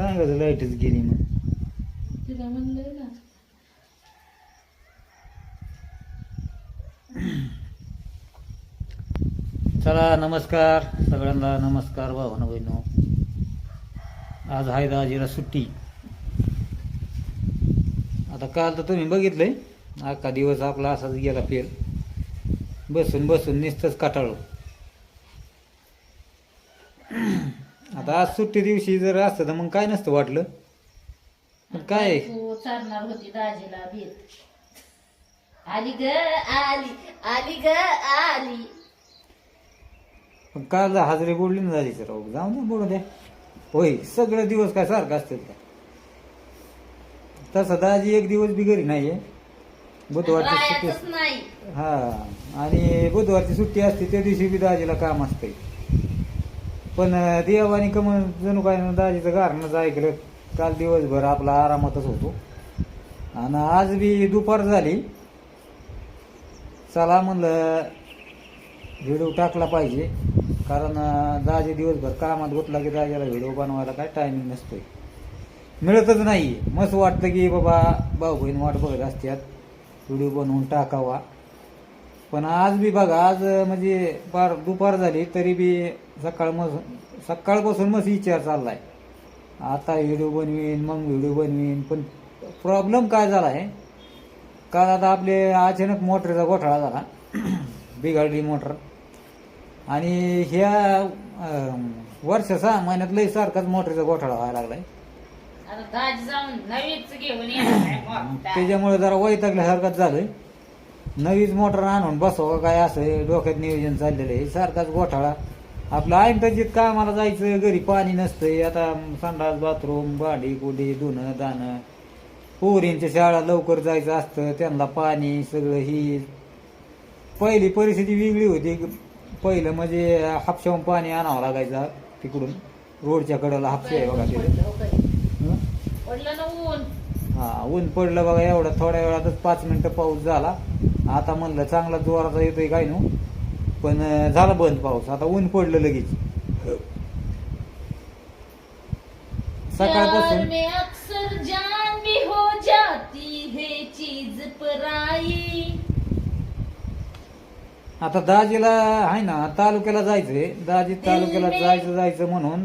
सांगायचं लाईटच गेली मग. तिला म्हणलंय ना. चला नमस्कार. सगळ्यांना नमस्कार भावना बहिणो. आज आहे दाजीला सुट्टी. आता काल तर तुम्ही बघितलंय अख्खा दिवस आपला असाच गेला फेर. बसून बसून नुसतंच काटाळलो आता आज सुट्टी दिवशी जर असतं तर मग काय नसतं वाटलं? पण काय? तू चालणार होती दाजीला भेट. आली ग आली आली ग आली. पण काल हाजरी बोलली ना दाजीचं. राहू जाऊ द्या बोलू द्या होय सगळे दिवस काय सारखं असतील का तसं दाजी एक दिवस बी घरी नाहीये. बुधवारची सुट्टी नाही. हा आणि बुधवारची सुट्टी असते त्या दिवशी बी दाजीला काम असते पण देवाने देवानी जणू काय दाजीचं गारणंच ऐकलं काल दिवसभर आपला आरामातच होतो. आणि आज बी दुपार झाली. चला म्हणलं व्हिडिओ टाकला पाहिजे. कारण दाजी दिवसभर कामात गुतला की दाजीला व्हिडिओ बनवायला काय टायमिंग नसतोय. मिळतच नाही मस्त वाटतं की बाबा भाऊ बहीण वाट बघत असत्यात. व्हिडिओ बनवून टाकावा. पण आज बी बघा आज म्हणजे फार दुपार झाली तरी बी सकाळ मग सकाळपासून मस्त विचार चाललाय. आता व्हिडिओ बनवीन मग व्हिडिओ बनवीन पण प्रॉब्लेम काय झाला आहे? काल आता आपले अचानक मोटरचा घोटाळा झाला. बिघडली मोटर. आणि ह्या वर्ष सहा महिन्यात लई सारखाच मोटरचा घोटाळा व्हायला लागलाय. त्याच्यामुळे जरा वैतागल्यासारखंच झालंय. नवीच मोटर आणून बसवा काय असं डोक्यात नियोजन चाललेलं आहे. सारखाच गोठाळा आपलं ऐन तजित कामाला जायचं? घरी पाणी नसतंय. आता संडास बाथरूम भांडी कुडी धुणं दाणं. पोरींच्या शाळा लवकर जायचं असतं. त्यांना पाणी सगळं ही. पहिली परिस्थिती वेगळी होती. पहिलं म्हणजे हापशाहून पाणी आणावं लागायचं तिकडून. रोडच्या कडेला हापशे आहे बघा तिथे हं? हा ऊन पडलं बघा. एवढा थोड्या वेळातच पाच मिनिटं पाऊस झाला. आता म्हणलं चांगला जोराचा येतोय काय नो? पण झाला बंद पाऊस. आता ऊन पडलं लगेच. प्यार सकाळपासून में अक्सर जान भी हो जाती है चीज पराई। आता दाजीला आहे ना तालुक्याला जायचंय. दाजी तालुक्याला जायचं जायचं म्हणून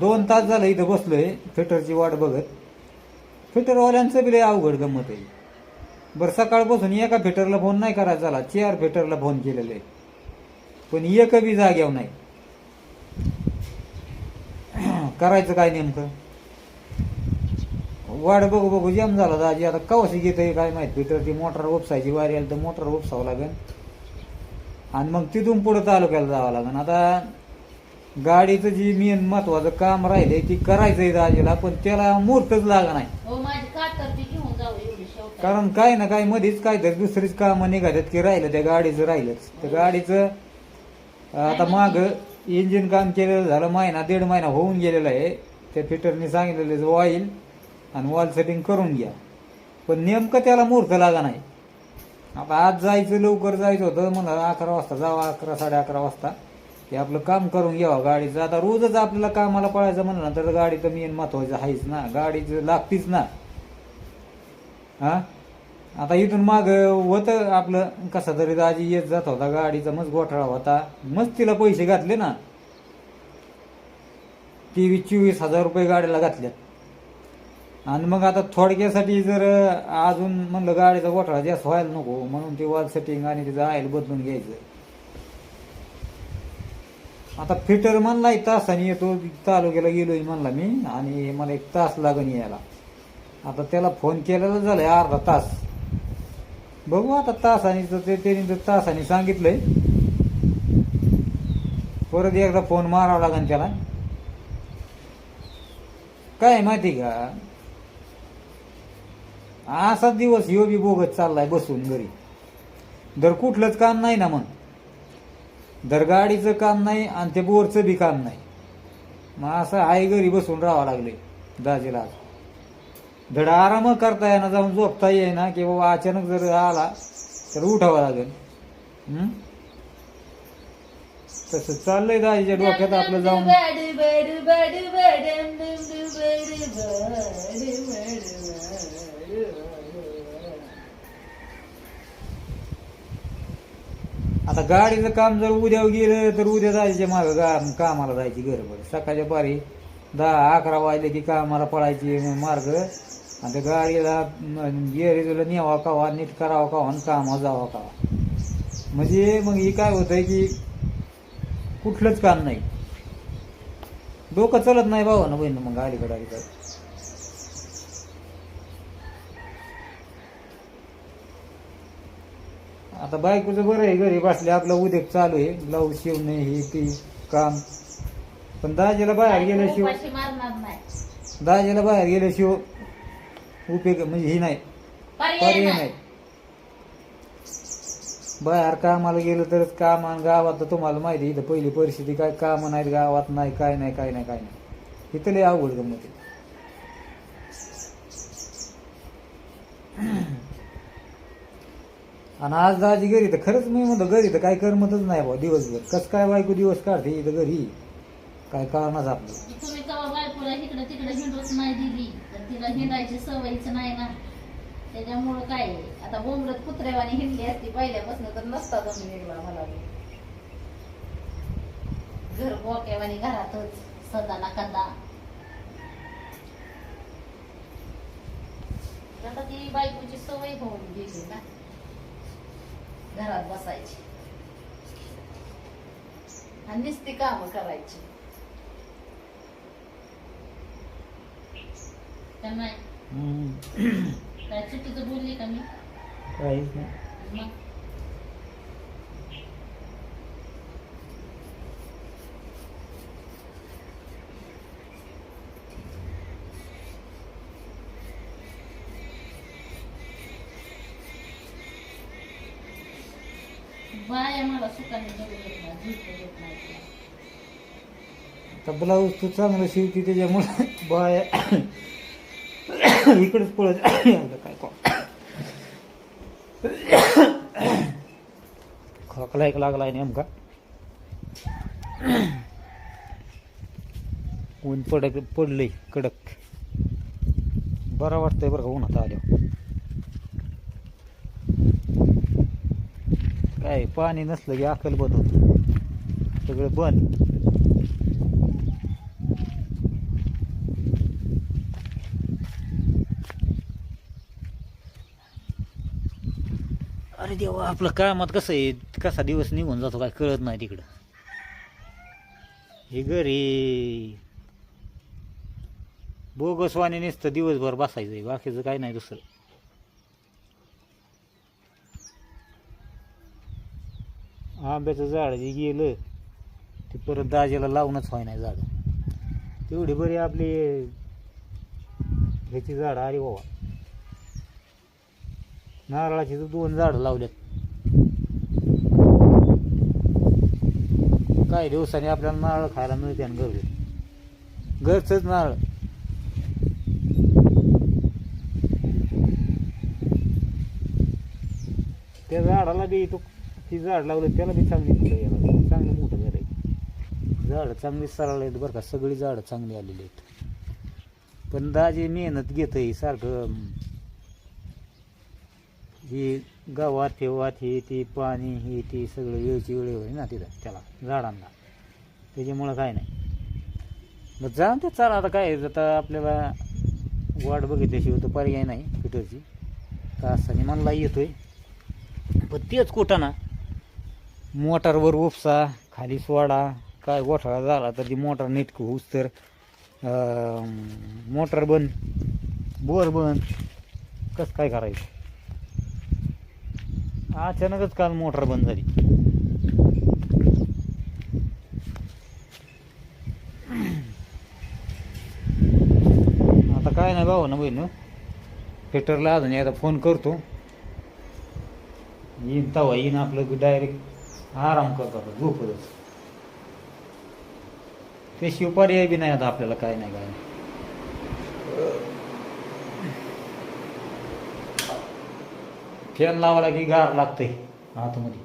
दोन तास झालं इथं बसलोय फिटरची वाट बघत. फिटरवाल्यांचं बी लय अवघड गंमत आहे. बरं सकाळपासून एका फिटरला फोन नाही करायचा झाला चार फिटरला फोन केलेले. पण एक बी जाग्याव नाही. करायचं काय नेमकं? वाट बघू बघू जम झाला दाजी. आता कवशी घेतोय काय माहीत? फिटरची मोटर उपसायची वारी आली तर मोटर उपसावं लागेल आणि मग तिथून पुढं तालुक्याला जावं लागेल आता गाडीचं जी मेन महत्वाचं काम राहिलंय ती करायचंय दाजीला पण त्याला मुहूर्तच लागा नाही हो माझी कातर ती घेऊन जाऊ एवढी शेवट कारण काय ना काय मध्येच काय तर दुसरीच काम निघाल्यात की राहिलं त्या गाडीचं राहिलंच. त्या गाडीचं आता माग इंजिन काम केलेलं झालं महिना दीड महिना होऊन गेलेला आहे. त्या फिटरने सांगितलेलं ऑइल आणि वॉल सेटिंग करून घ्या. पण नेमकं त्याला मुहूर्त लागा नाही. आता आज जायचं लवकर जायचं होतं म्हणलं अकरा वाजता जावा अकरा साडे अकरा वाजता. ते आपलं काम करून घ्यावं गाडीचं. आता रोजच आपल्याला कामाला पळायचं म्हणलं तर गाडी तर मेन महत्वाचं आहेच ना. गाडीचं लागतीच ना. हा? आता इथून माग होतं आपलं. कसा तरी आजी येत जात होता गाडीचा मस्त घोटाळा होता. मस्त तिला पैसे घातले ना. तेवीस चोवीस हजार रुपये गाडीला घातल्यात आणि मग आता थोडक्यासाठी जर अजून म्हणलं गाडीचा घोटाळा जास्त व्हायला नको म्हणून ते वॉल सेटिंग आणि तिचं आयल बदलून घ्यायचं. आता फिटर म्हणला एक तासाने येतो. तालुक्याला गेलोय म्हणला मी आणि मला एक तास लागण यायला. आता त्याला फोन केलेला झालाय अर्धा तास. बघू आता तासाने ते त्याने तर तासाने सांगितलंय. परत एकदा फोन मारावा लागेल त्याला. काय माहिती का? असा दिवस यो बी बोगत चाललाय बसून घरी. दर कुठलंच काम नाही ना मग दर गाडीचं काम नाही आणि ते बोरचं बी काम नाही. मग असं आई घरी बसून राहावं लागले दाजीला आता धड आराम करता येईना जाऊन झोपता येईना की बाबा अचानक जर आला तर उठावं लागेल. तसं चाललंय दाईच्या डोक्यात आपलं जाऊन. आता गाडीचं काम जर उद्या गेलं तर उद्या जायचे माग गा कामाला जायची गरबड सकाळच्या पारी दहा अकरा वाजले की कामाला पळायची मार्ग. आणि त्या गाडीला गेरेजला न्यावा कावा नीट करावा कावा आणि कामावर जावा कावा म्हणजे मग ही काय होतंय की कुठलंच काम नाही. डोकं चलत नाही भावा ना बहिण मग अलीकडे अलीकडे आता बायकोचं बरं आहे घरी बसले आपला उद्योग चालू आहे. ब्लाऊज शिवणे हे ते काम. पण दाजीला बाहेर गेल्याशिवाय दाजीला बाहेर गेल्याशिवाय उपयोग म्हणजे ही नाही. पर्याय नाही. बाहेर कामाला गेलं तरच काम आणि गावात तर तुम्हाला माहिती इथं पहिली परिस्थिती काय काम नाहीत गावात नाही काय नाही काय नाही काय नाही. इथं लय अवघड गमत. आणि आज दाजी घरी तर खरंच मी म्हणतो घरी तर काय करमतच नाही बा दिवसभर. कसं काय बायको दिवस काढते इथं घरी? काय कारणच आपलं? तिला हिंडायची सवयच नाही ना. त्याच्यामुळं काय आता बोंबलत कुत्र्यावानी हिंडली असती पहिल्यापासून तर नसता जमी निघला मला घर बोक्यावानी घरातच सदा ना कदा. आता ती बायकोची सवय होऊन गेली ना. घरात बसायची. आणि नुसती कामं करायची. हम्म. काय चुकीचं बोलली का मी? काहीच नाही. मग? बाया मला सुखाने जगू देत नाही झोपू देत नाही आता ब्लाऊज तू चांगलं शिवती त्याच्यामुळे बाय इकडेच पळत. काय को खोकला एक लागलाय नेमका. ऊन पडक पडलंय कडक. बरं वाटतंय बरं का उन्हात आल्यावर. काय पाणी नसलं की अकल बंद होतं सगळं बंद. अरे देवा. आपलं कामात कसं आहे? कसा दिवस निघून जातो काय कळत नाही तिकडं. हे घरी बोगसवाने नुसतं दिवसभर बसायचं आहे बाकीचं काय नाही दुसरं. आंब्याचं झाड जे गेलं ते परत दाजेला लावूनच व्हाय नाही झाड तेवढी बरी आपली ह्याची झाडं अरे बाबा. नारळाची तर दोन झाडं लावल्यात काही दिवसांनी आपल्याला नारळ खायला मिळते आणि गरजे घरचंच नारळ. त्या झाडाला बी तो ती झाड लावलं त्याला बी चांगली फुलं यायला चांगलं मोठं घर आहे. झाडं चांगली सरळ आहेत बरं का. सगळी झाडं चांगली आलेली आहेत. पण दाजी मेहनत घेत सारखं. ही गावात ठेवात हे ती पाणी हे ती सगळं वेळची वेळ होईल ना तिथं त्याला झाडांना. त्याच्यामुळं काय नाही. मग जाऊन ते चाल आता काय आता आपल्याला वाट बघितल्याशिवाय तर पर्याय नाही फिटरची तासाने म्हणला येतोय. पण तेच कुठं ना मोटारवर उपसा खाली सोडा काय गोठाळा झाला तर ती मोटार नीट होऊस तर मोटार बंद बोर बंद कसं काय करायचं? अचानकच काल मोटर बंद झाली. आता काय नाही भाऊ ना बहिण. फिटरला अजून एकदा फोन करतो. येईन तवा येईन आपलं डायरेक्ट आराम करतो आता झोपतच. त्याशिवाय पर्याय बी नाही आता आपल्याला काय नाही काय नाही. फॅन लावला की गार लागते आतमध्ये.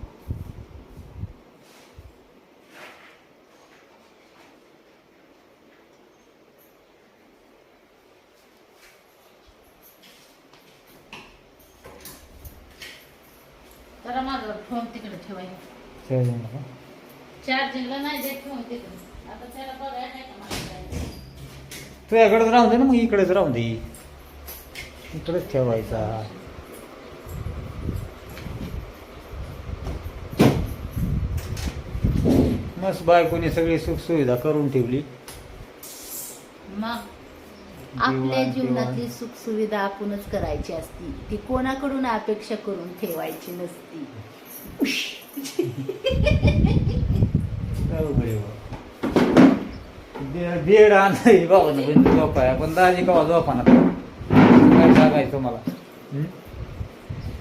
फोन तिकडे ठेवायचा चार्जिंगला नाही देत फोन तिकडे. आता त्याला बघायला तुझ्याकडेच राहून दे ना मग इकडेच राहून दे. इकडेच ठेवायचा. मस्त बायकोने सगळी सुख सुविधा करून ठेवली. मग आपल्या दिवाण- जीवनातली सुख सुविधा आपणच करायची असती. ती कोणाकडून अपेक्षा करून ठेवायची नसती. बेड आणलंय बाबा. झोपाय. पण दाजी कवा झोपाना काय सांगायचं मला हं?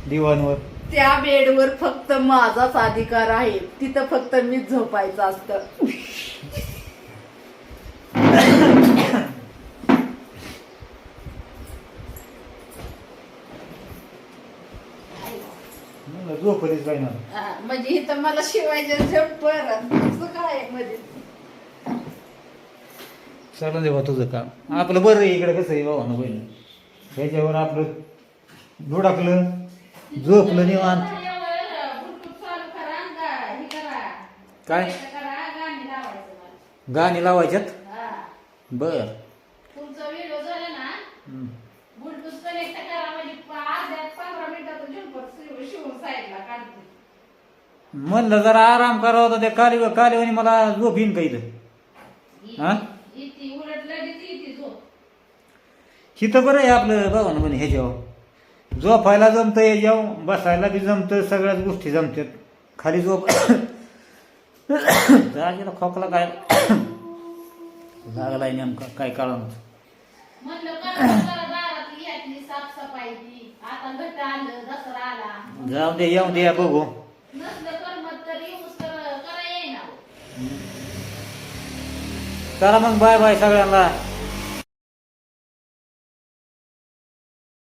दिवाणवर. त्या बेडवर फक्त माझाच अधिकार आहे. तिथं फक्त मीच झोपायचं असतं. झोपलीच ना. हा, म्हणजे इथं मला शिवायचे झंपर तुझं काय आहे मध्ये? चालून देवा तुझं काम. आपलं बरं आहे इकडे कसं आहे बाबा ना बहिणी? ह्याच्यावर आपलं धुडाकलं झोपलं निवांत. काय? गाणी लावायच्यात? बर. म्हणलं जरा आराम करावा होता त्या काली कालीवानी मला झोप येईन का इथं? हा? हिथं बरं आहे आपलं बाबा ना म्हणे ह्याच्यावर. झोपायला जमतं याच्यावर बसायला बी जमतं सगळ्याच गोष्टी जमतात खाली झोप. जागेला खोकला काय लागलाय नेमका? काय कळणार म्हणलं करा जरा दारातली ह्यातली साफसफाई ती आता घट आलं दसरा आला. जाऊ दे येऊ दे बघू. चला मग बाय बाय सगळ्यांना.